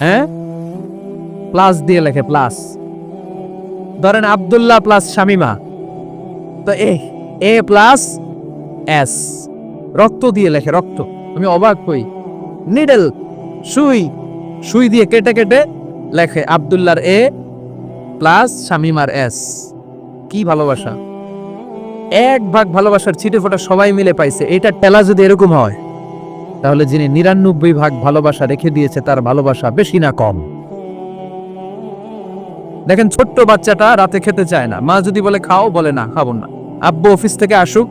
হ্যাঁ? প্লাস দিয়ে লেখে, প্লাস। ধরেন আব্দুল্লাহ প্লাস শামিমা। তো এ এ প্লাস এস। রক্ত দিয়ে লেখে, রক্ত। আমি অবাক হই। নিডল, সুই। সুই দিয়ে কেটে কেটে লেখে, আব্দুল্লাহর এ প্লাস শামিমার এস। কি ভালোবাসা। এক ভাগ ভালোবাসার ছিটে ফোটা সবাই মিলে পাইছে। এটা টেলা যদি এরকম হয়। তাহলে যিনি নিরানব্বই ভাগ ভালোবাসা রেখে দিয়েছে, তার ভালোবাসা বেশি না কম? দেখেন, ছোট্ট বাচ্চাটা রাতে খেতে চায় না। মা যদি বলে, খাও, বলে, না, খাব না। আব্বু অফিস থেকে আসুক,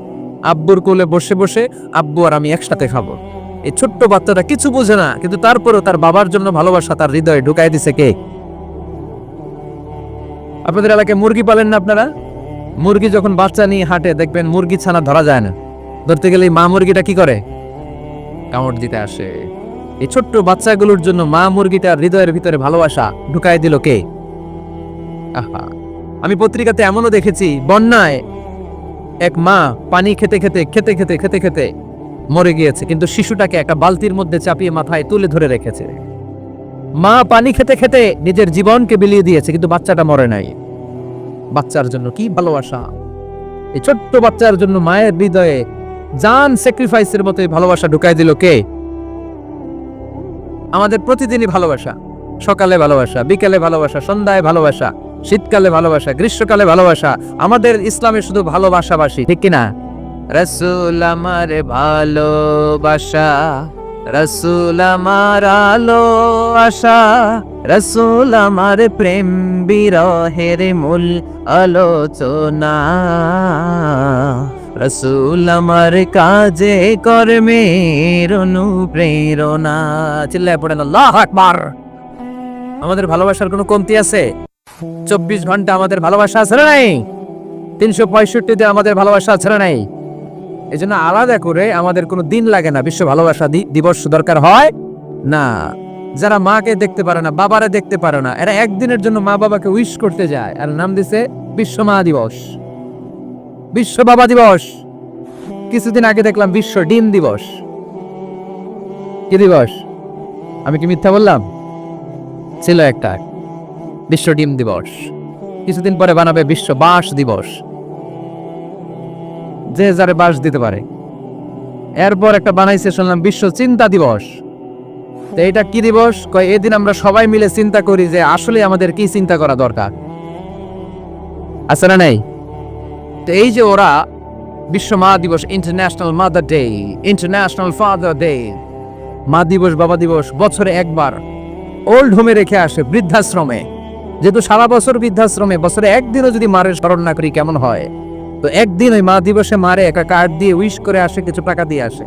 আব্বুর কোলে বসে বসে আব্বু আর আমি একসাথে খাব। এই ছোট্ট বাচ্চাটা কিছু বোঝে না, কিন্তু তারপরেও তার বাবার জন্য ভালোবাসা তার হৃদয়ে ঢুকাই দিছে কে? আপনাদের এলাকায় মুরগি পালেন না আপনারা? মুরগি যখন বাচ্চা নিয়ে হাঁটে, দেখবেন মুরগি ছানা ধরা যায় না। ধরতে গেলে মা মুরগিটা কি করে? কামড় দিতে আসে। এই ছোট্ট বাচ্চাগুলোর জন্য মা মুরগিটার হৃদয়ের ভিতরে ভালোবাসা ঢুকাই দিল কে? আহা, আমি পত্রিকাতে এমনও দেখেছি, বন্যায় এক মা পানি খেতে খেতে খেতে খেতে খেতে খেতে মরে গিয়েছে, কিন্তু শিশুটাকে একটা বালতির মধ্যে চাপিয়ে মাথায় তুলে ধরে রেখেছে। মা পানি খেতে খেতে নিজের জীবনকে বিলিয়ে দিয়েছে, কিন্তু বাচ্চাটা মরে নাই। বাচ্চার জন্য কি ভালোবাসা? এই ছোট্ট বাচ্চার জন্য মায়ের হৃদয়ে জান স্যাক্রিফাইসের মতো ভালোবাসা ঢুকাই দিল কে? আমাদের প্রতিদিনই ভালোবাসা। সকালে ভালোবাসা, বিকেলে ভালোবাসা, সন্ধ্যায় ভালোবাসা, শীতকালে ভালোবাসা, গ্রীষ্মকালে ভালোবাসা, আমাদের ইসলামে শুধু ভালোবাসাবাসী, ঠিক কিনা? রসুল আমার ভালোবাসা, রসুল আমার আলো আশা, রসুল আমার প্রেম বিরহের মূল আলোচনা। রসুল আমার কাজে কর্মের অনুপ্রেরণা চিল্লায় পড়েন, আল্লাহ আকবার। আমাদের ভালোবাসার কোনো কমতি আছে? চব্বিশ ঘণ্টা আমাদের ভালোবাসা আছে না নাই? তিনশো পঁয়ষট্টিতে আমাদের ভালোবাসা আছে না নাই? এই জন্য আলাদা করে আমাদের কোনো দিন লাগে না, বিশ্ব ভালোবাসা দিবস দরকার হয় না। যারা মাকে দেখতে পারে না, বাবারা দেখতে পারে না, এরা একদিনের জন্য মা বাবাকে উইশ করতে যায়। আর নাম দিছে বিশ্ব মা দিবস। বিশ্ব বাবা দিবস। কিছুদিন আগে দেখলাম বিশ্ব ডিম দিবস। কি দিবস? আমি কি মিথ্যা বললাম? ছিল একটা। বিশ্ব ডিম দিবস। কিছুদিন পরে বানাবে বিশ্ব বাঁশ দিবস। যে যারে বাস দিতে পারে। এরপর একটা বানাইছে, শুনলাম, বিশ্ব চিন্তা দিবস। তো এটা কি দিবস? কয়, এদিন আমরা সবাই মিলে চিন্তা করি যে আসলে আমাদের কি চিন্তা করা দরকার। আছে না নেই? তো এই যে ওরা বিশ্ব মা দিবস international mother day international father day মা দিবস, বাবা দিবস, বছরে একবার ওল্ড হোমে রেখে আসে বৃদ্ধাশ্রমে। যেহেতু সারা বছর বৃদ্ধাশ্রমে, বছরে একদিনও যদি মারের স্মরণ না করি, কেমন হয়? তো একদিন ওই মা দিবসে মারে একটা কার্ড দিয়ে উইশ করে আসে, কিছু টাকা দিয়ে আসে।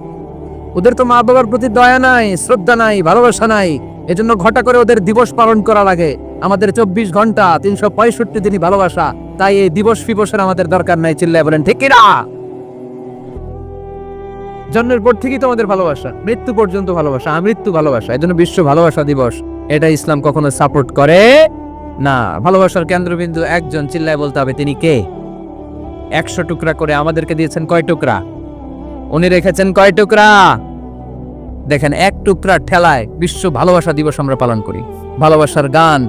ওদের তো মা বাবার প্রতি দয়া নাই, শ্রদ্ধা নাই, ভালোবাসা নাই, এজন্য ঘটা করে ওদের দিবস পালন করা লাগে। আমাদের চব্বিশ ঘণ্টা তিনশো পঁয়ষট্টি দিনই ভালোবাসা। তাই এই দিবস ফিবসের আমাদের দরকার নাই, চিল্লায় বলেন, ঠিক কিনা? জন্মের পর থেকেই তো আমাদের ভালোবাসা। মৃত্যু পর্যন্ত ভালোবাসা, আমৃত্যু ভালোবাসা এই জন্য বিশ্ব ভালোবাসা দিবস। এটা ইসলাম কখনো সাপোর্ট করে? না, ভালোবাসার কেন্দ্রবিন্দু একজন, চিল্লায় বলতে হবে, তিনি কে? একশো টুকরা করে আমাদেরকে দিয়েছেন কয় টুকরা? উনি রেখেছেন কয় টুকরা? দেখেন, এক টুকরা ঠেলায় বিশ্ব ভালোবাসা দিবস আমরা পালন করি। ভালোবাসার গান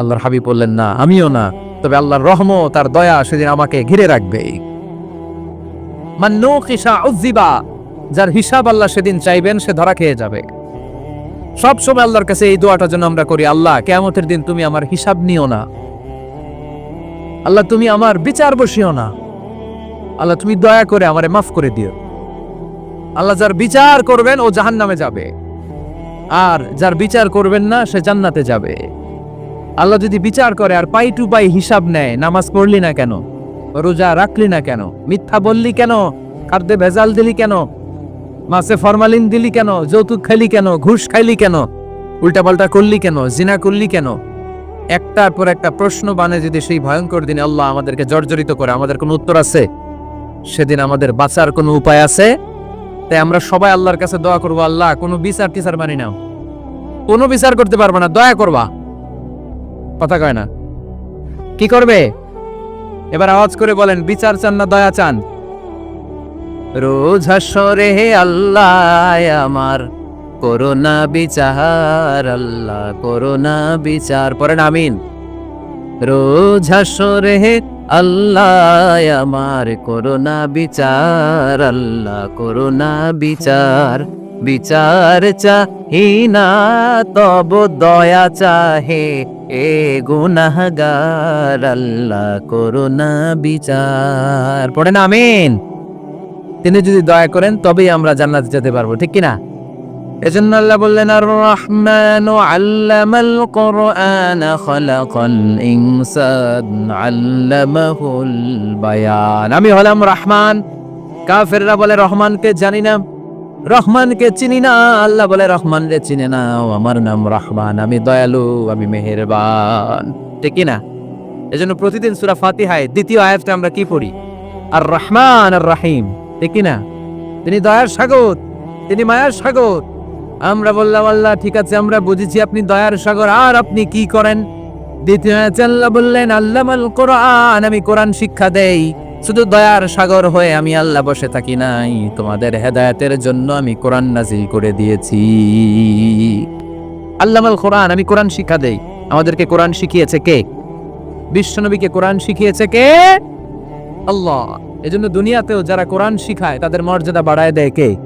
আল্লাহর হাবিব বললেন, না, আমিও না। তবে আল্লাহর রহমত তার দয়া সেদিন আমাকে ঘিরে রাখবে। যার হিসাব আল্লাহ সেদিন চাইবেন, সে ধরা খেয়ে যাবে। সব সময় আল্লাহর কাছে এই দোয়াটা যেন আমরা করি, আল্লাহ, কেয়ামতের দিন তুমি আমার হিসাব নিও না। আল্লাহ, তুমি আমার বিচার বসিও না। আল্লাহ, তুমি দয়া করে আমারে মাফ করে দিও। আল্লাহ, যার বিচার করবেন, ও জাহান নামে যাবে। আর যার বিচার করবেন না, সে জান্নাতে যাবে। আল্লাহ যদি বিচার করে আর পাই টু পাই হিসাব নেয়, নামাজ পড়লি না কেন? রোজা রাখলি না কেন? মিথ্যা বললি কেন? খাদ্যে ভেজাল দিলি কেন? মাছে ফরমালিন দিলি কেন? যৌতুক খাইলি কেন? ঘুষ খাইলি কেন? উল্টাপাল্টা করলি কেন? জিনা করলি কেন? একটার পর একটা প্রশ্ন বানে যদি সেই ভয়ঙ্কর দিনে আল্লাহ আমাদেরকে জর্জরিত করে, আমাদের কোনো উত্তর আছে? সেদিন আমাদের বাঁচার কোনো উপায় আছে? তাই আমরা সবাই আল্লাহর কাছে দোয়া করব, আল্লাহ কোনো বিচার টিচার মানি নাও। কোনো বিচার করতে পারবে না, দয়া করবা। কথা কয় না। কি করবে? এবার আওয়াজ করে বলেন, বিচার চান না, দয়া চান? রোজ হাসরে হে আল্লাহ আমার, করোনা বিচার, আল্লাহ করোনা বিচার। পড়েন আমিন। রোজ হাসরে হে আল্লাহ আমার, করোনা বিচার, আল্লাহ করোনা বিচার। বিচার চাহিনা, তব দয়া চাহে। এ গুনাহগার আল্লাহ করোনা বিচার। পড়েন আমিন। তিনি যদি দয়া করেন, তবেই আমরা জান্নাতে যেতে পারব, ঠিক কিনা? এজন্য আল্লাহ বললেন আর রহমান আল্লামাল কোরআন খালাকাল ইনসান আল্লামাহুল বায়ান। আমি হলাম রহমান। কাফেররা বলে, রহমানকে জানি না। রহমানকে চিনি না, আল্লাহ বলে রহমান রে চিনে না আমার নাম রহমান, আমি দয়ালু, আমি মেহেরবান। ঠিক কিনা এজন্য প্রতিদিন সুরা ফাতিহায় দ্বিতীয় আয়াতটা আমরা কি পড়ি? আর রহমান আর রাহিম ঠিক না? তিনি দয়ার সাগর, তিনি মায়ার সাগর। আমরা বললাম, আল্লাহ, ঠিক আছে, আমরা বুঝেছি আপনি দয়ার সাগর, আর আপনি কি করেন? দ্বিতীয় আল্লাহ বললেন, আল্লামাল কোরআন, আমি কোরআন শিক্ষা দেই। শুধু দয়ার সাগর হয়ে আমি আল্লাহ বসে থাকি নাই, তোমাদের হেদায়েতের জন্য আমি কোরআন নাজিল করে দিয়েছি। আল্লামাল কোরআন, আমি কোরআন শিক্ষা দেই। আমাদেরকে কোরআন শিখিয়েছে কে? বিশ্বনবীকে কোরআন শিখিয়েছে কে? আল্লাহ। এজন্য দুনিয়াতেও যারা কোরআন শিখায়, তাদের মর্যাদা বাড়ায় দেয় কে?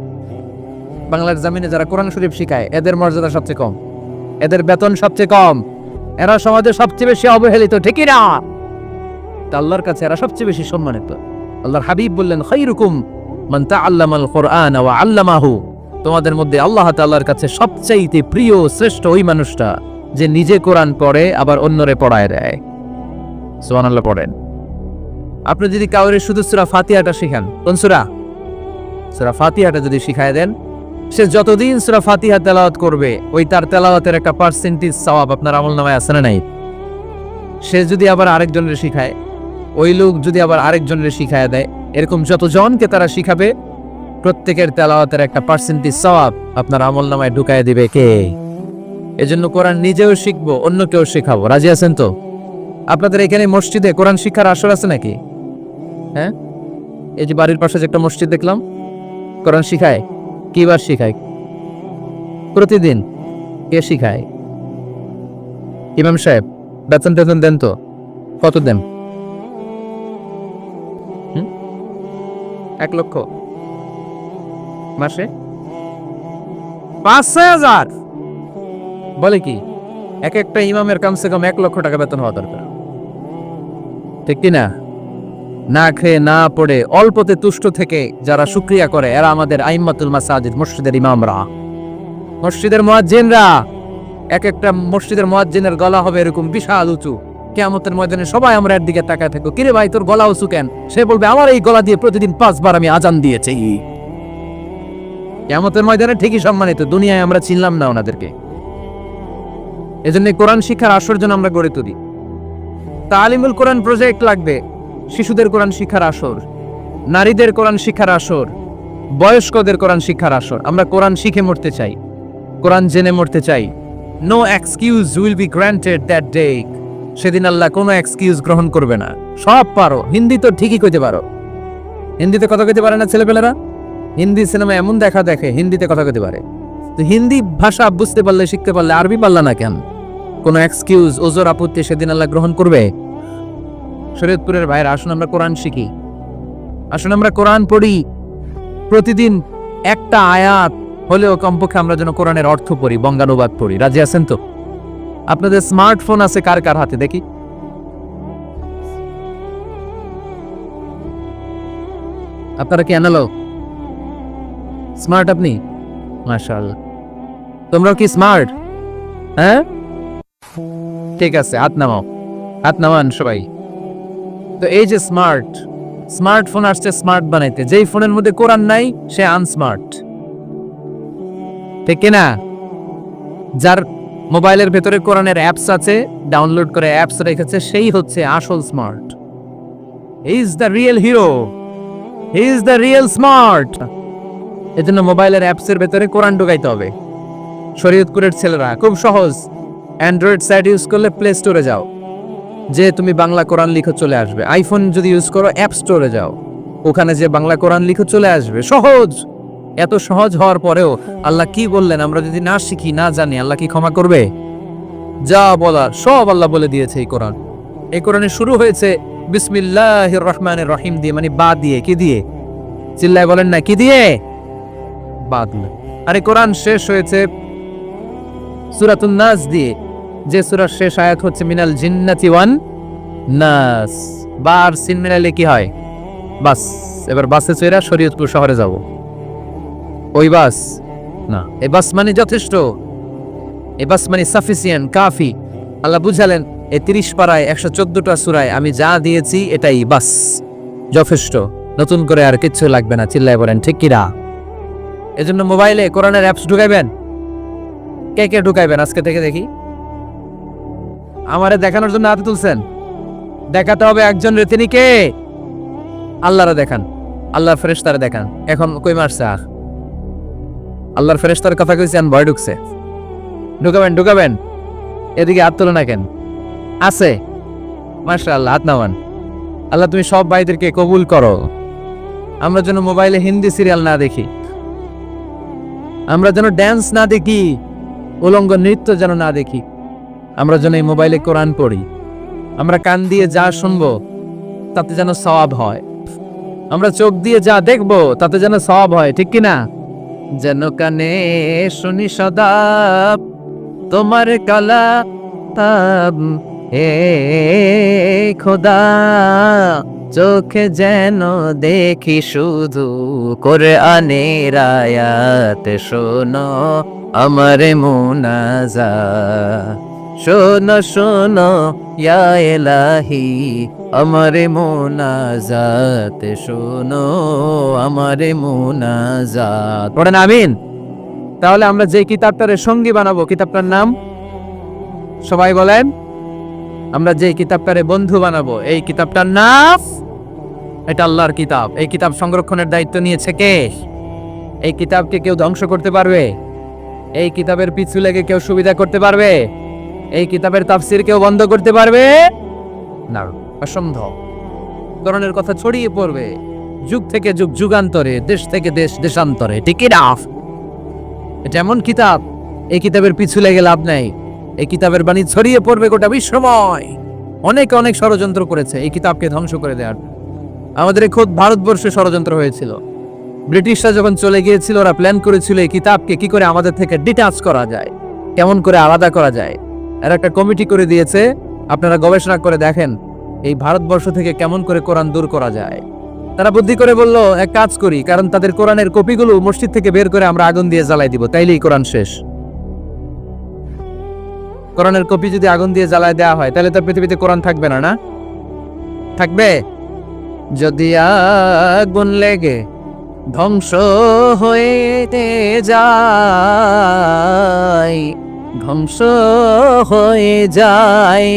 বাংলার জামিনে যারা কোরআন শরীফ শিখায়, এদের মর্যাদা সবচেয়ে কম। এদের বেতন সবচেয়ে কম। এরা সমাজে সবচেয়ে বেশি অবহেলিত, ঠিকই না? আল্লাহর কাছে এরা সবচেয়ে বেশি সম্মানিত। আল্লাহর হাবিব বললেন, খাইরুকুম মান তাআল্লামাল কোরআন ওয়া আল্লামাহু। তোমাদের মধ্যে আল্লাহ তাআলার কাছে সবচাইতে প্রিয়, শ্রেষ্ঠ ওই মানুষটা, যে নিজে কোরআন পড়ে, আবার অন্যরে পড়ায় দেয়। সুবহানাল্লাহ পড়েন। আপনি যদি কাউরে শুধু সূরা ফাতিহাটা শিখান, কোন সূরা? সূরা ফাতিহাটা যদি শিখায় দেন, সে যতদিন সূরা ফাতিহা তেলাওয়াত করবে, ওই তার তেলাওয়াতের একটা পার্সেন্টেজ সওয়াব আপনার আমল নামায় আছে না নাই? সে যদি আবার আরেকজনের শিখায় ওই লোক যদি আবার আরেকজনের শিখায় দেয়, এরকম যতজনকে তারা শিখাবে, প্রত্যেকের তেলাওয়াতের একটা পার্সেন্টেজ সওয়াব আপনার আমল নামায় ঢুকায় দিবে কে? এজন্য কোরআন নিজেও শিখব অন্য কেউ শেখাবো। রাজি আছেন তো? আপনাদের এখানে মসজিদে কোরআন শিক্ষার আসর আছে নাকি? হ্যাঁ? এই যে বাড়ির পাশে যে একটা মসজিদ দেখলাম, কোরআন শিখায়? কিবার শিখায়? প্রতিদিন কে শিখায়? ইমাম সাহেব বেতন টেতন দেন তো? কত দেন? এক লক্ষ। মাসে? পাঁচ হাজার। বলে কি এক একটা ইমামের কমসে কম এক লক্ষ টাকা বেতন হওয়া দরকার। ঠিক কি না খেয়ে না পড়ে অল্পতে তুষ্ট থেকে যারা শুক্রিয়া করে এরা আমাদের আইম্মাতুল মাসাজিদ মসজিদের ইমামরা। মসজিদের মুয়াজ্জিনরা এক একটা মসজিদের মুয়াজ্জিনের গলা হবে এরকম বিশাল উঁচু। কেয়ামতের ময়দানে সবাই আমরা এর দিকে তাকায় থাকব। কিরে ভাই, তোর গলা উঁচু কেন? সে বলবে, আমার এই গলা দিয়ে প্রতিদিন পাঁচবার আমি আজান দিয়েছি। কেয়ামতের ময়দানে ঠিকই সম্মানিত, দুনিয়ায় আমরা চিনলাম না ওনাদেরকে। কোরআন শিক্ষার আসর জন্য আমরা গড়ে তুলি। তালিমুল কোরআন প্রজেক্ট লাগবে, শিশুদের কোরআন শিক্ষার আসর, নারীদের কোরআন শিক্ষার আসর, বয়স্কদের কোরআন শিক্ষার আসর। আমরা কোরআন শিখে মরতে চাই, কোরআন জেনে মরতে চাই। No excuse will be granted that day সেদিন আল্লাহ কোনো এক্সকিউজ গ্রহণ করবে না। সব পারো। হিন্দি তো ঠিকই কইতে পারো। হিন্দিতে কথা কইতে পারে না ছেলেপেলেরা? হিন্দি সিনেমা এমন দেখা দেখে হিন্দিতে কথা কইতে পারে। তো হিন্দি ভাষা বুঝতে পারলে, শিখতে পারলে আরবি পারলা না কেন? কোনো এক্সকিউজ ওজোর আপত্তি সেদিন আল্লাহ গ্রহণ করবে? শরীয়তপুরের ভাইয়ের, আসুন আমরা কোরআন শিখি। আসুন আমরা কোরআন পড়ি। প্রতিদিন একটা আয়াত হলেও কমপক্ষে আমরা যেন কোরআনের অর্থ পড়ি, বঙ্গানুবাদ পড়ি। রাজি আছেন তো? আপনাদের স্মার্টফোন আছে কার কার হাতে? দেখি। আপনারা কি অ্যানালগ স্মার্ট আপনি? মাশাআল্লাহ। তোমরাও কি স্মার্ট হ্যাঁ? ঠিক আছে, হাত নামাও। হাত নামান সবাই। তো এই যে স্মার্ট স্মার্টফোন আসছে স্মার্ট বানাইতে। যেই ফোনের মধ্যে কোরআন নাই, সে আনস্মার্ট ঠিক কিনা? যার মোবাইলের ভেতরে কোরআনের অ্যাপস আছে ডাউনলোড করে অ্যাপস রেখেছে, সেই হচ্ছে আসল smart is the real hero is the real smart এজন্য মোবাইলের অ্যাপসের ভেতরে কোরআন ঢুকাইতে হবে। শরীয়তপুরের ছেলেরা, খুব সহজ। অ্যান্ড্রয়েড সাইট ইউজ করলে প্লে স্টোরে যাও। যে তুমি বাংলা কোরআন লিখো চলে আসবে। আইফোন যদি ইউজ করো অ্যাপ স্টোরে যাও। ওখানে যে বাংলা কোরআন লিখো চলে আসবে। সহজ! এত সহজ হওয়ার পরেও আল্লাহ কি বললেন আমরা যদি না শিখি, না জানি, আল্লাহ কি ক্ষমা করবে? যা বলার সব আল্লাহ বলে দিয়েছে এই কোরআন। এই কোরআনে শুরু হয়েছে বিসমিল্লাহ রহমানের রহিম দিয়ে মানে বা দিয়ে, কি দিয়ে? চিল্লায় বলেন না, কি দিয়ে? বা আর কোরআন শেষ হয়েছে নাস দিয়ে, যে সুরার শেষ আয়াত হচ্ছে মিনাল জিন্নাতি ওয়ান নাস। বার সিন মিলাইলে কি হয়? বাস। এবার বাসে চড়া শরীয়তপুর শহরে যাব। ওই বাস? না। এ বাস মানে যথেষ্ট। এ বাস মানে সাফিসিয়েন্ট কাফি। আল্লাহ বুঝালেন এ তিরিশ পাড়ায় একশো চোদ্দটা সুরায় আমি যা দিয়েছি এটাই বাস। যথেষ্ট। নতুন করে আর কিচ্ছু লাগবে না চিল্লায় বলেন ঠিক কিরা? এজন্য মোবাইলে কোরআনের অ্যাপস ঢুকাইবেন? কে কে ঢুকাইবেন আজকে থেকে দেখি? আমারে দেখানোর জন্য হাতে তুলছেন। দেখাতে হবে একজন রে তিনি কে? আল্লাহরে দেখান। আল্লাহর ফেরেশতারে দেখান। এখন কই মারছে আর আল্লাহর ফেরেশতার কথা কইছি, আন ভয় ঢুকছে। ঢুকাবেন ঢুকাবেন। এদিকে হাত তুলে না কেন আছে। মাশাআল্লাহ, হাত নামান। আল্লাহ, তুমি সব ভাইদেরকে কবুল করো। আমরা যেন মোবাইলে হিন্দি সিরিয়াল না দেখি। আমরা যেন ড্যান্স না দেখি, উলঙ্গ নৃত্য যেন না দেখি। আমরা যেন এই মোবাইলে কোরআন পড়ি। আমরা কান দিয়ে যা শুনব, তাতে যেন সওয়াব হয়। আমরা চোখ দিয়ে যা দেখব, তাতে যেন সওয়াব হয়, ঠিক কি না যেন কানে শুনি সদা তোমার কালা তাব হে খোদা, চোখে যেন দেখি শুধু করে আনে রায়াত শোনো আমার মুনাজা শোনো শোনো, ইয়া এলাহি আমার মুনাজাত, শোনো, আমার মুনাজাত। পড়েন, আমিন। তাহলে আমরা যে কিতাবটারে সঙ্গী বানাবো, কিতাবটার নাম? সবাই বলেন। আমরা যে কিতাবটারে বন্ধু বানাবো, এই কিতাবটার নাম? এটা আল্লাহর কিতাব। এই কিতাব সংরক্ষণের দায়িত্ব নিয়েছে কে? এই কিতাবকে কেউ ধ্বংস করতে পারবে? এই কিতাবের পিছু লেগে কেউ সুবিধা করতে পারবে? এই কিতাবের তাফসির কেউ বন্ধ করতে পারবে? না, অসম্ভব। করণের কথা ছড়িয়ে পড়বে। যুগ থেকে যুগ, যুগান্তরে, দেশ থেকে দেশ, দেশান্তরে। ঠিক না? এটা এমন কিতাব, এই কিতাবের পিছু লেগে লাভ নাই। এই কিতাবের বাণী ছড়িয়ে পড়বে গোটা বিশ্বময়। অনেক অনেক ষড়যন্ত্র করেছে। এই কিতাবকে ধ্বংস করে দেওয়ার। আমাদের খোদ ভারতবর্ষে ষড়যন্ত্র হয়েছিল। ব্রিটিশরা যখন চলে গিয়েছিল, ওরা প্ল্যান করেছিল এই কিতাবকে কি করে আমাদের থেকে ডিটাচ করা যায়, কেমন করে আলাদা করা যায়। এর একটা কমিটি করে দিয়েছে। আপনারা গবেষণা করে দেখেন এই ভারতবর্ষ থেকে কেমন করে কোরআন দূর করা যায়। তারা বুদ্ধি করে বলল, এক কাজ করি, কারণ তাদের কোরআনের কপিগুলো মসজিদ থেকে বের করে আমরা আগুন দিয়ে জ্বালাই দিব। তাইলেই কোরআন শেষ। কোরআনের কপি যদি আগুন দিয়ে জ্বালায় দেওয়া হয়, তাহলে তো পৃথিবীতে কোরআন থাকবে না না? থাকবে? যদি আগুন লেগে ধ্বংস হয়ে যায় ধ্বংস হয়ে যায়।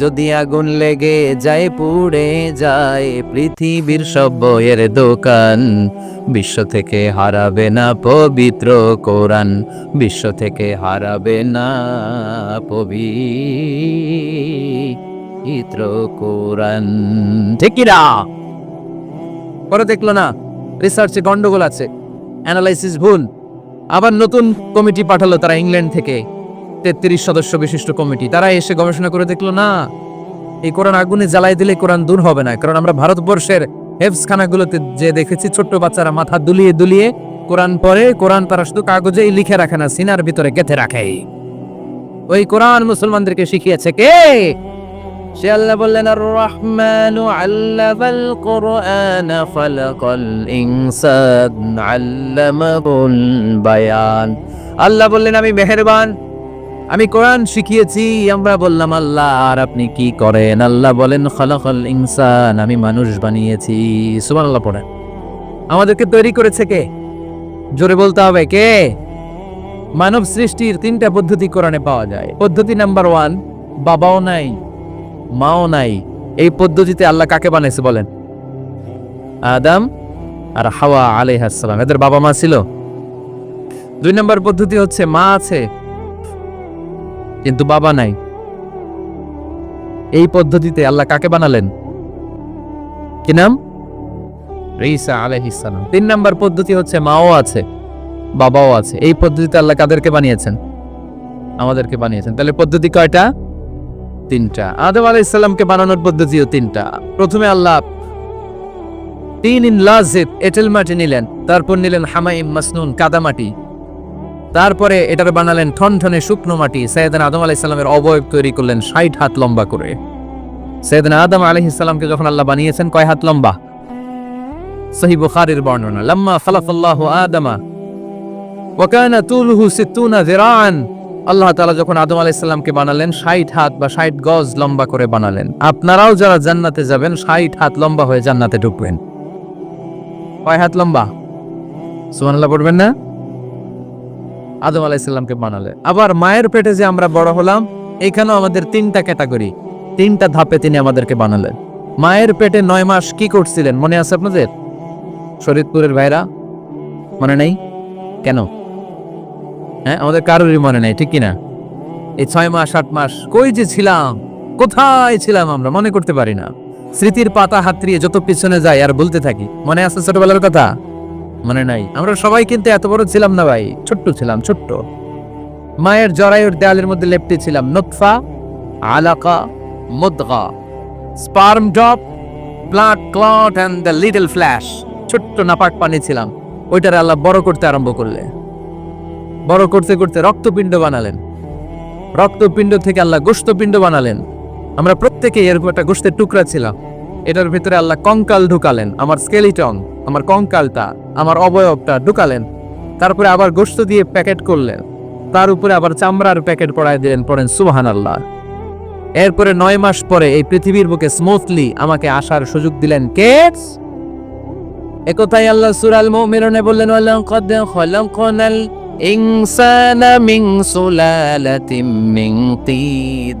যদি আগুন লেগে যায়, পুড়ে যায়, পৃথিবীর সব বইয়ের দোকান বিশ্ব থেকে হারাবে না পবিত্র কোরআন। বিশ্ব থেকে হারাবে না পবিত্র কোরআন। ঠিকিরা পরে দেখল না রিসার্চে গন্ডগোল আছে অ্যানালাইসিস ভুল। আবার নতুন কমিটি পাঠালো তারা ইংল্যান্ড থেকে। তেত্রিশ সদস্য বিশিষ্ট কমিটি। তারা এসে গবেষণা করে দেখল, না, এই কোরআন আগুনে জ্বালাই দিলে কোরআন দূর হবে না। কারণ আমরা ভারতবর্ষের হেফস খানাগুলোতে যে দেখেছি, ছোট্ট বাচ্চারা মাথা দুলিয়ে দুলিয়ে কোরআন পরে কোরআন তারা শুধু কাগজেই লিখে রাখে না, সিনার ভিতরে গেঁথে রাখে। ওই কোরআন মুসলমানদেরকে শিখিয়েছে কে? সে আল্লাহ বললেন আর রহমান আল্লামাল কোরআন, ফালাকাল ইনসান আল্লামাহুল বায়ান। আল্লাহ বললেন, আমি মেহেরবান। আমি কোরআন শিখিয়েছি, আমরা বললাম, আল্লাহ, আর আপনি কি করেন? আল্লাহ বলেন, খালাকাল ইনসান, আমি মানুষ বানিয়েছি। সুবহানাল্লাহ পড়েন। আমাদেরকে তৈরি করেছে কে? জোরে বলতে হবে, কে? মানব সৃষ্টির তিনটা পদ্ধতি কোরআনে পাওয়া যায়। পদ্ধতি নাম্বার ওয়ান, বাবাও নাই, মাও নাই। এই পদ্ধতিতে আল্লাহ কাকে বানাইছে বলেন? আদম আর হাওয়া আলাইহাসসালাম এদের বাবা মা ছিল। দুই নম্বর পদ্ধতি হচ্ছে, মা আছে কিন্তু বাবা নাই। এই পদ্ধতিতে আল্লাহ কাকে বানালেন? কি নাম? ঈসা আলাইহিসসালাম তিন নম্বর পদ্ধতি হচ্ছে মাও আছে, বাবাও আছে। এই পদ্ধতিতে আল্লাহ কাদেরকে বানিয়েছেন? আমাদেরকে বানিয়েছেন। তাহলে পদ্ধতি কয়টা? তিনটা। আদম আলাইসাল্লামকে বানানোর পদ্ধতিও তিনটা। প্রথমে আল্লাহ তিন ইন লাজিব এটেল মাটি নিলেন, তারপর নিলেন হামাইম মাসনুন কাদামাটি। তারপরে এটার বানালেন ঠনঠনে শুকনো মাটি। সৈয়দান আদম আলাইসাল্লামের অবয়ব তৈরি করলেন ষাট হাত লম্বা করে। সৈয়দান আদম আলাইহিসসালামকে যখন আল্লাহ বানিয়েছেন, কয় হাত লম্বা? সহি বুখারীর বর্ণনা, লাম্মা খালাকাল্লাহু আদামা, ওয়া কানা তুলুহু 60 যিরাআন। আল্লাহ তাআলা যখন আদম আলাইহিস সালামকে বানালেন 60 হাত বা 60 গজ লম্বা করে বানালেন। আপনারাও যারা জান্নাতে যাবেন 60 হাত লম্বা হয়ে জান্নাতে ঢুকবেন। কয় হাত লম্বা? সুবহানাল্লাহ, পড়বেন না? আদম আলাইসাল্লামকে বানালেন আবার মায়ের পেটে যে আমরা বড় হলাম, এখানেও আমাদের তিনটা ক্যাটাগরি, তিনটা ধাপে তিনি আমাদেরকে বানালেন। মায়ের পেটে নয় মাস কি করছিলেন, মনে আছে আপনাদের? শরীদপুরের ভাইরা, মনে নেই? কেন? হ্যাঁ আমাদের কারোরই মনে নেই, ঠিক কিনা? এই ছয় মাস, আট মাস, কই যে ছিলাম? কোথায় ছিলাম আমরা? মনে করতে পারি না। স্মৃতির পাতা হাতড়িয়ে যত পিছনে যাই আর বলতে থাকি। মনে আছে ছোটবেলার কথা? মনে নাই। আমরা সবাই কিন্তু এত বড় ছিলাম না ভাই, ছোট্ট ছিলাম, ছোট্ট। মায়ের জরায়ুর দেয়ালের মধ্যে লেপটে ছিলাম, নতফা, আলাকা, মুদগা, sperm drop, blood clot and the little flesh ছোট্ট নাপাক পানি ছিলাম, ওইটার আল্লাহ বড় করতে আরম্ভ করলে। বড় করতে করতে রক্তপিণ্ড বানালেন। রক্তপিণ্ড থেকে আল্লাহ গোস্তপিণ্ড বানালেন। আমরা প্রত্যেকে এরকম একটা গোস্তের টুকরা ছিলাম। এটার ভিতরে আল্লাহ কঙ্কাল ঢুকালেন, আমার স্কেলিটন আমার কঙ্কালটা, আমার অবয়বটা ঢুকালেন। তারপরে আবার গোস্ত দিয়ে প্যাকেট করলেন। তার উপরে আবার চামড়ার প্যাকেট পড়ায় দিলেন, পড়েন সুবহান আল্লাহ এরপরে নয় মাস পরে এই পৃথিবীর বুকে স্মুথলি আমাকে আসার সুযোগ দিলেন কে? একথাই আল্লাহ সুরাল মুমিনুনে বললেন, ওয়ালাকাদ খলাকনাল ইনসানা মিন সুলালাতিন মিন তিন।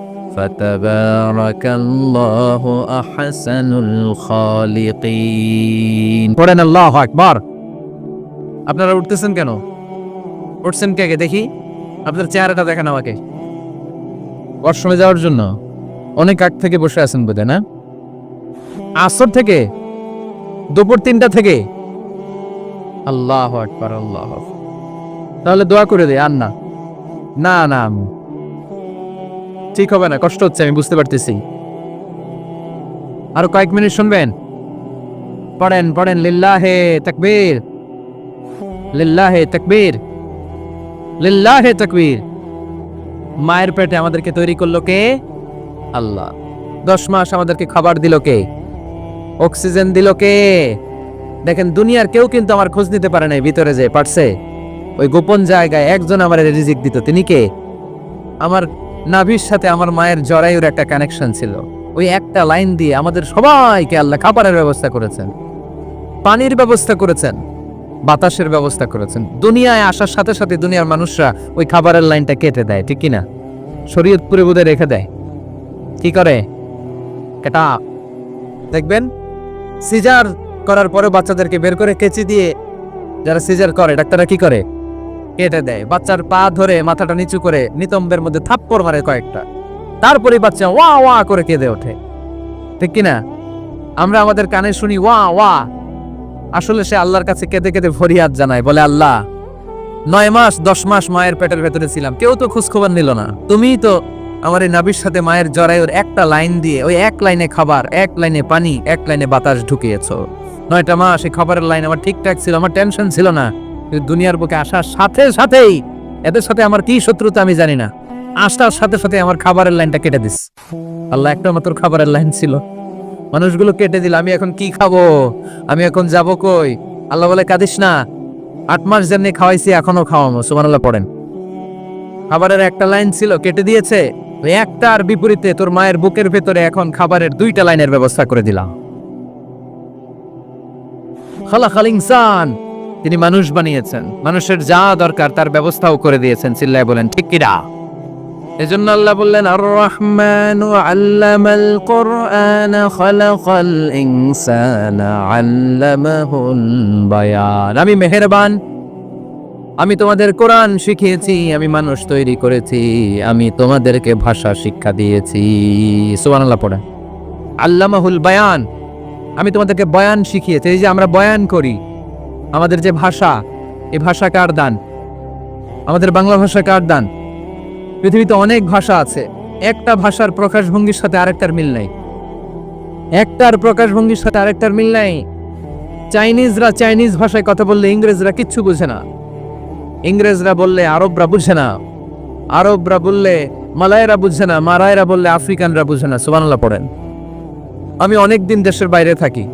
فتبارك الله أحسن الخالقين পড়েন আল্লাহু আকবার আপনারা উঠতেছেন কেন উঠছেন কে কে দেখি আপনার চেহারাটা দেখেন আমাকে ওয়াশরুমে যাওয়ার জন্য অনেক আগ থেকে বসে আছেন বোধহয় না আসর থেকে দুপুর তিনটা থেকে আল্লাহ আকবার আল্লাহ তাহলে দোয়া করে দে আর না না না আমি ঠিক হবে না, কষ্ট হচ্ছে, আমি বুঝতে পারতেছি। আরও কয়েক মিনিট শুনবেন? পড়েন পড়েন, লিল্লাহে তাকবীর। লিল্লাহে তাকবীর। লিল্লাহে তাকবীর। মায়ের পেটে আমাদেরকে তৈরি করল কে? আল্লাহ। দশ মাস আমাদেরকে খাবার দিল কে? অক্সিজেন দিল কে? দেখেন, দুনিয়ার কেউ কিন্তু আমার খোঁজ নিতে পারে নাই ভিতরে যে, পারছে? ওই গোপন জায়গায় একজন আমার রিজিক দিত, তিনি কে? আমার নাভির সাথে আমার মায়ের জরায়ুর একটা কানেকশন ছিল। ওই একটা লাইন দিয়ে আমাদের সবাইকে আল্লাহ খাবারের ব্যবস্থা করেছেন। পানির ব্যবস্থা করেছেন। বাতাসের ব্যবস্থা করেছেন। দুনিয়ায় আসার সাথে সাথে দুনিয়ার মানুষরা ওই খাবারের লাইনটা কেটে দেয়, ঠিক কিনা? শরীয়তপুরে বোধহয় রেখে দেয়। কি করে? কেটা দেখবেন সিজার করার পরে বাচ্চাদেরকে বের করে কেচি দিয়ে যারা সিজার করে, ডাক্তাররা কি করে? কেটে দেয়। বাচ্চার পা ধরে মাথাটা নিচু করে নিতম্বের মধ্যে থাপ্পড় মারে কয়েকটা। তারপরে বাচ্চা ওয়া ওয়া করে কেঁদে ওঠে। ঠিক কিনা? আমরা আমাদের কানে শুনি ওয়া ওয়া। আসলে সে আল্লাহর কাছে কেঁদে কেঁদে ফরিয়াদ জানায়, বলে, আল্লাহ, নয় মাস, দশ মাস মায়ের পেটের ভেতরে ছিলাম। কেউ তো খোঁজ খবর নিল না। তুমিই তো আমার এই নাবির সাথে মায়ের জরায়ুর একটা লাইন দিয়ে ওই এক লাইনে খাবার, এক লাইনে পানি, এক লাইনে বাতাস ঢুকিয়েছো। নয়টা মাস এই খাবারের লাইন আমার ঠিকঠাক ছিল, আমার টেনশন ছিল না। দুনিয়ার বুকে আসার সাথে সাথেই এদের সাথে আমার কি শত্রুতা আমি জানি না। আসার সাথে সাথে আমার খাবারের লাইনটা কেটে দিস। আল্লাহ, একটা মাত্র খাবারের লাইন ছিল। মানুষগুলো কেটে দিল, আমি এখন কি খাব? আমি এখন যাব কই? আল্লাহ বলে, কাঁদিস না। আট মাস যেমনি খাওয়াইছি এখনও খাওয়াবো, সুবহানাল্লাহ, পড়েন। খাবারের একটা লাইন ছিল, কেটে দিয়েছে। একটার বিপরীতে তোর মায়ের বুকের ভেতরে এখন খাবারের দুইটা লাইনের ব্যবস্থা করে দিলাম। খালাকাল ইনসান। তিনি মানুষ বানিয়েছেন। মানুষের যা দরকার তার ব্যবস্থাও করে দিয়েছেন, চিল্লায় বলেন, ঠিক কিরা এজন্য আল্লাহ বললেন আর রহমান আল্লামাল কোরআন খালাকাল ইনসানা আল্লামাহুল বায়ান। আমি মেহেরবান। আমি তোমাদের কোরআন শিখিয়েছি, আমি মানুষ তৈরি করেছি, আমি তোমাদেরকে ভাষা শিক্ষা দিয়েছি। সুবহানাল্লাহ পড়ে। আল্লামাহুল বায়ান, আমি তোমাদেরকে বয়ান শিখিয়েছি, এই যে আমরা বয়ান করি আমাদের যে ভাষা, এ ভাষা কার দান? আমাদের বাংলা ভাষা কার দান? পৃথিবীতে অনেক ভাষা আছে, একটা ভাষার প্রকাশভঙ্গির সাথে আরেকটার মিল নাই। একটার প্রকাশভঙ্গির সাথে আরেকটার মিল নাই। চাইনিজরা চাইনিজ ভাষায় কথা বললে ইংরেজরা কিচ্ছু বুঝে না। ইংরেজরা বললে আরবরা বুঝে না। আরবরা বললে মালায়রা বুঝে না মারায়রা বললে আফ্রিকানরা বুঝে না। সুবহানাল্লাহ পড়েন। আমি অনেক দিন দেশের বাইরে থাকি।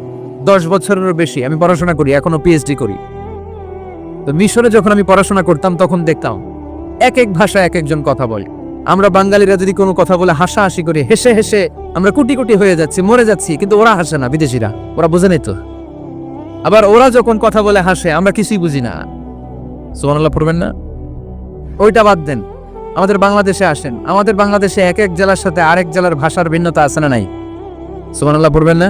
দশ বছরেরও বেশি, আমি পড়াশোনা করি, এখনও পিএইচডি করি। তো মিশরে যখন আমি পড়াশোনা করতাম, তখন দেখতাম এক এক ভাষা এক একজন কথা বলে। আমরা বাঙালিরা যদি কোনো কথা বলে হাসাহাসি করি, হেসে হেসে আমরা কুটি কুটি হয়ে যাচ্ছি, মরে যাচ্ছি, কিন্তু ওরা হাসে না, বিদেশিরা। ওরা বুঝে নেই তো। আবার ওরা যখন কথা বলে হাসে, আমরা কিছুই বুঝি না। সোমানাল্লাহ পড়বেন না? ওইটা বাদ দেন। আমাদের বাংলাদেশে আসেন। আমাদের বাংলাদেশে এক এক জেলার সাথে আরেক জেলার ভাষার ভিন্নতা আছে না নাই? সোহানাল্লাহ পড়বেন না?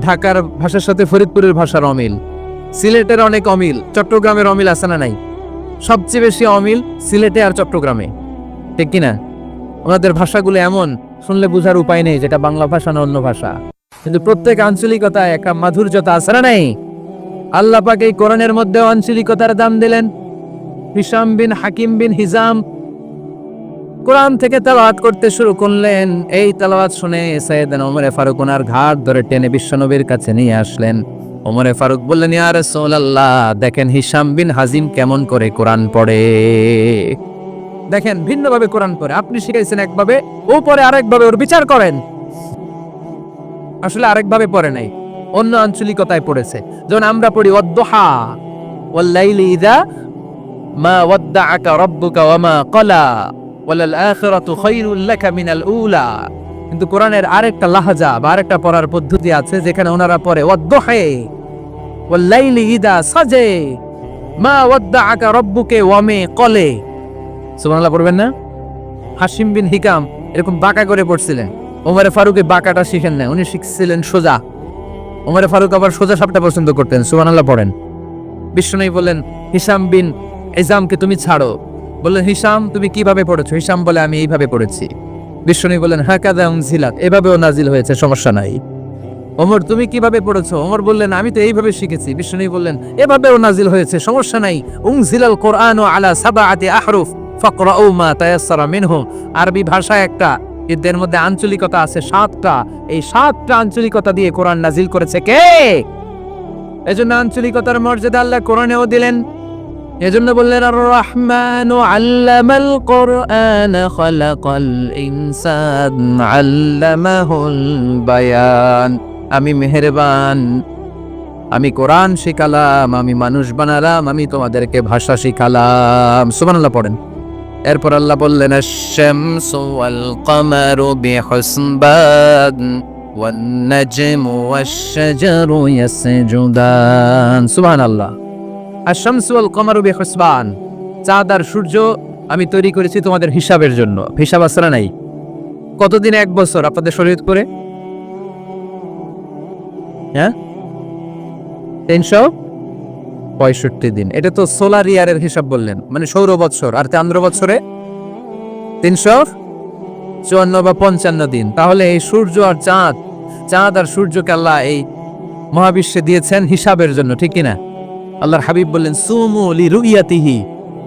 ঢাকার ভাষার সাথে ফরিদপুরের ভাষার অমিল। সিলেটের অনেক অমিল। চট্টগ্রামের অমিল আছে না নাই? সবচেয়ে বেশি অমিল সিলেটে আর চট্টগ্রামে। ঠিক কিনা? ওনাদের ভাষাগুলো এমন, শুনলে বোঝার উপায় নেই যেটা বাংলা ভাষা না অন্য ভাষা। কিন্তু প্রত্যেক আঞ্চলিকতায় একটা মাধুর্যতা আছে না নাই? আল্লাহ পাক এই কোরআনের মধ্যে আঞ্চলিকতার দাম দিলেন। হিসাম বিন হাকিম বিন হিজাম কোরআন থেকে তেলাওয়াত করতে শুরু করলেন। এই তেলাওয়াত শুনে সৈয়দান ওমরে ফারুক ওনার ঘাট ধরে টেনে বিশ্বনবীর কাছে নিয়ে আসলেন। ওমরে ফারুক বললেন, ইয়া রাসূলুল্লাহ, দেখেন হিসাম বিন হাজিম কেমন করে কোরআন পড়ে? দেখেন, ভিন্নভাবে কোরআন পড়ে। আপনি শিখাইছেন একভাবে, ও পরে আরেকভাবে, ওর বিচার করেন। আসলে আরেকভাবে পড়ে নাই, অন্য আঞ্চলিকতায় পড়েছে। যেমন আমরা পড়ি অদ্দোহা ওয়াল্লাইলি ইদা মা ওয়াদ্দাআকা রাব্বুকা ওয়া মা ক্বালা। ওয়ালাল মিনাল উলা। কিন্তু কোরআনের আরেকটা লাহাজা বা আরেকটা পড়ার পদ্ধতি আছে, যেখানে ওনারা পড়ে ইদা সাজে, মা ওয়াদ্দাআকা রাব্বুকে ওয়া মে কলে পড়বেন না? বিন হিকাম এরকম বাঁকা করে পড়ছিলেন। ফারুকে বাঁকাটা শিখেন না উনি শিখছিলেন সোজা। ফারুক আবার সোজা পছন্দ করতেন পড়েন। বললেন, হিসাম বিন এজামকে তুমি ছাড়ো। বললেন হিসাম তুমি কীভাবে পড়েছো? হিসাম বলে, আমি এইভাবে পড়েছি। বিষ্ণু বললেন হ্যাঁ কাদা উনজিলাত, এভাবেও নাজিল হয়েছে, সমস্যা নাই। ওমর, তুমি কীভাবে পড়েছো? ওমর বললেন, আমি তো এইভাবে শিখেছি। বিষ্ণু বললেন, এভাবেও নাজিল হয়েছে, সমস্যা নাই। উনজিলাল কোরআন ও আলা সাবাআতি আহরুফ, ফাকরাউ মা তায়াসসারা মিনহু। আরবি ভাষা একটা, এদের মধ্যে আঞ্চলিকতা আছে, সাতটা। এই সাতটা আঞ্চলিকতা দিয়ে কোরআন নাজিল করেছে কে? এজন্য আঞ্চলিকতার মর্যাদা আল্লাহ কোরআনেও দিলেন। এজন্য বললেন আর রহমান আল্লামাল কোরআন, খলাকাল ইনসান আল্লামাহুল বায়ান। আমি মেহেরবান, আমি কোরআন শিখালাম, আমি মানুষ বানালাম, আমি তোমাদেরকে ভাষা শিখালাম। সুবহানাল্লাহ পড়েন। এরপর আল্লাহ বললেন, আশ-শামসু ওয়াল কামারু বিহুসবান, ওয়ান-নাজমু ওয়াশ-শাজারু ইয়াসজুদান। সুবহানাল্লাহ। আর শামসুয়াল কমারুবি হসবান চাঁদ আর সূর্য আমি তৈরি করেছি তোমাদের হিসাবের জন্য। হিসাব আসরা নাই? কতদিন? এক বছর। আপনাদের শরীর করে হ্যাঁ? তিনশো পঁয়ষট্টি দিন। এটা তো সোলার ইয়ারের হিসাব বললেন। মানে সৌর বৎসর আর চান্দ্র বৎসরে তিনশো চুয়ান্ন বা পঞ্চান্ন দিন। তাহলে এই সূর্য আর চাঁদ চাঁদ আর সূর্য কাল্লা এই মহাবিশ্বে দিয়েছেন হিসাবের জন্য, ঠিক কিনা? আল্লাহর হাবিব বললেন, সুমু লি রুইয়াতিহি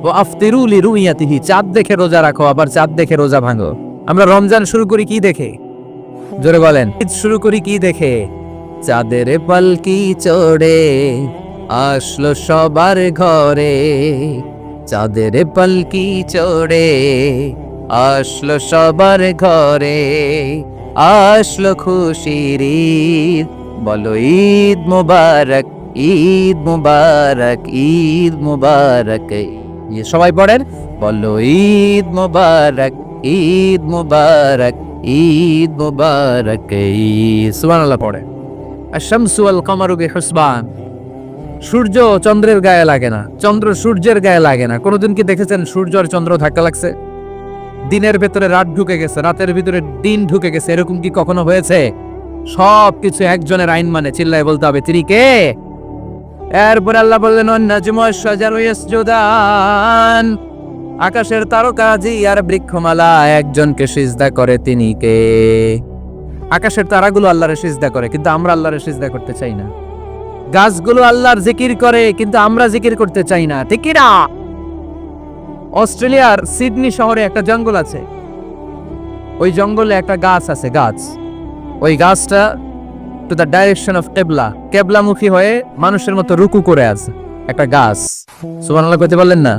ও আফতিরু লি রুইয়াতিহি চাঁদ দেখে রোজা রাখো, আবার চাঁদ দেখে রোজা ভাঙো। আমরা রমজান শুরু করি কি দেখে? জোরে বলেন, ঈদ শুরু করি কি দেখে? চাঁদের পালকি চড়ে আসলো সবার ঘরে। চাঁদের পালকি চড়ে আসলো সবার ঘরে। আসলো খুশির ঈদ, বলো ঈদ মুবারক। ঈদ মুবারক ঈদ মুবারক। সবাই পড়েন? বলো, ঈদ মুবারক ঈদ মুবারক ঈদ মুবারক। সুবহানাল্লাহ পড়ে। আশামসু আল কামারু বিহুসবান। সূর্য চন্দ্রের গায়ে লাগে না। চন্দ্র সূর্যের গায়ে লাগে না। কোনোদিন কি দেখেছেন সূর্য আর চন্দ্র ধাক্কা লাগছে? দিনের ভেতরে রাত ঢুকে গেছে, রাতের ভিতরে দিন ঢুকে গেছে। এরকম কি কখনো হয়েছে? সব কিছু একজনের আইন মানে চিল্লায় বলতে হবে। তিনি কে? এরপরে আল্লাহ বললেন আকাশের তারকাজি আর বৃক্ষমালা একজনকে সিজদা করে, তিনি কে? আকাশের তারাগুলো আল্লাহরে সিজদা করে, কিন্তু আমরা আল্লাহরে সিজদা করতে চাই না। গাছগুলো আল্লাহর জিকির করে, কিন্তু আমরা জিকির করতে চাই না, ঠিক না অস্ট্রেলিয়ার সিডনি শহরে একটা জঙ্গল আছে। ওই জঙ্গলে একটা গাছ আছে, গাছ। ওই গাছটা টু দ্য ডাইরেকশন অফ কেবলা কেবলামুখী হয়ে মানুষের মতো রুকু করে আছে, একটা গাছ। সুবহানাল্লাহ কইতে পারলেন না?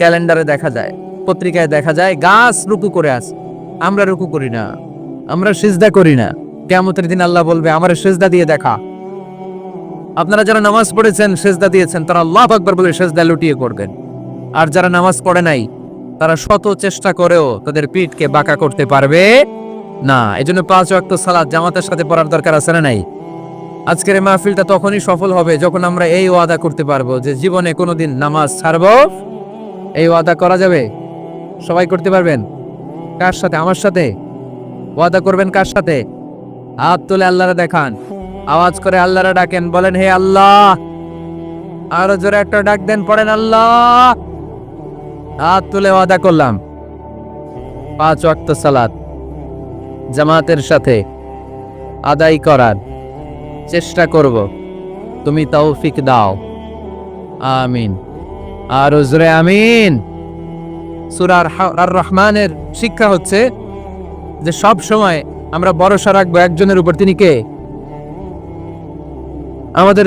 ক্যালেন্ডারে দেখা যায়, পত্রিকায় দেখা যায়, গাছ রুকু করে আছে। আমরা রুকু করি না, আমরা সিজদা করি না। কেমতের দিন আল্লাহ বলবে, আমার সেজদা দিয়ে দেখা। আপনারা যারা নামাজ পড়েছেন, সেজদা দিয়েছেন, তারা আল্লাহ আকবর বলে সেজদা লুটিয়ে করবেন। আর যারা নামাজ পড়ে নাই, তারা শত চেষ্টা করেও তাদের পিঠকে বাঁকা করতে পারবে না এই জন্য পাঁচ ওয়াক্ত সালাদ জামাতের সাথে পড়ার দরকার আছে না নাই? আজকের এই মাহফিলটা তখনই সফল হবে যখন আমরা এই ওয়াদা করতে পারব যে জীবনে কোনোদিন নামাজ ছাড়বো। এই ওয়াদা করা যাবে? সবাই করতে পারবেন? কার সাথে? আমার সাথে? ওয়াদা করবেন কার সাথে? হাত তুলে আল্লাহরা দেখান। আওয়াজ করে আল্লাহরা ডাকেন, বলেন, হে আল্লাহ! আরও জোরে একটা ডাক দেন, পড়েন, আল্লাহ! হাত তুলে ওয়াদা করলাম। পাঁচ ওয়াক্ত সালাত। জামাতের সাথে আদায় করার চেষ্টা করব। তুমি তৌফিক দাও। আমিন। আর উজরে আমিন। সুরার আর রহমানের শিক্ষা হচ্ছে যে সব সময় আমরা ভরসা রাখব একজনের উপর। তিনি কে? আমাদের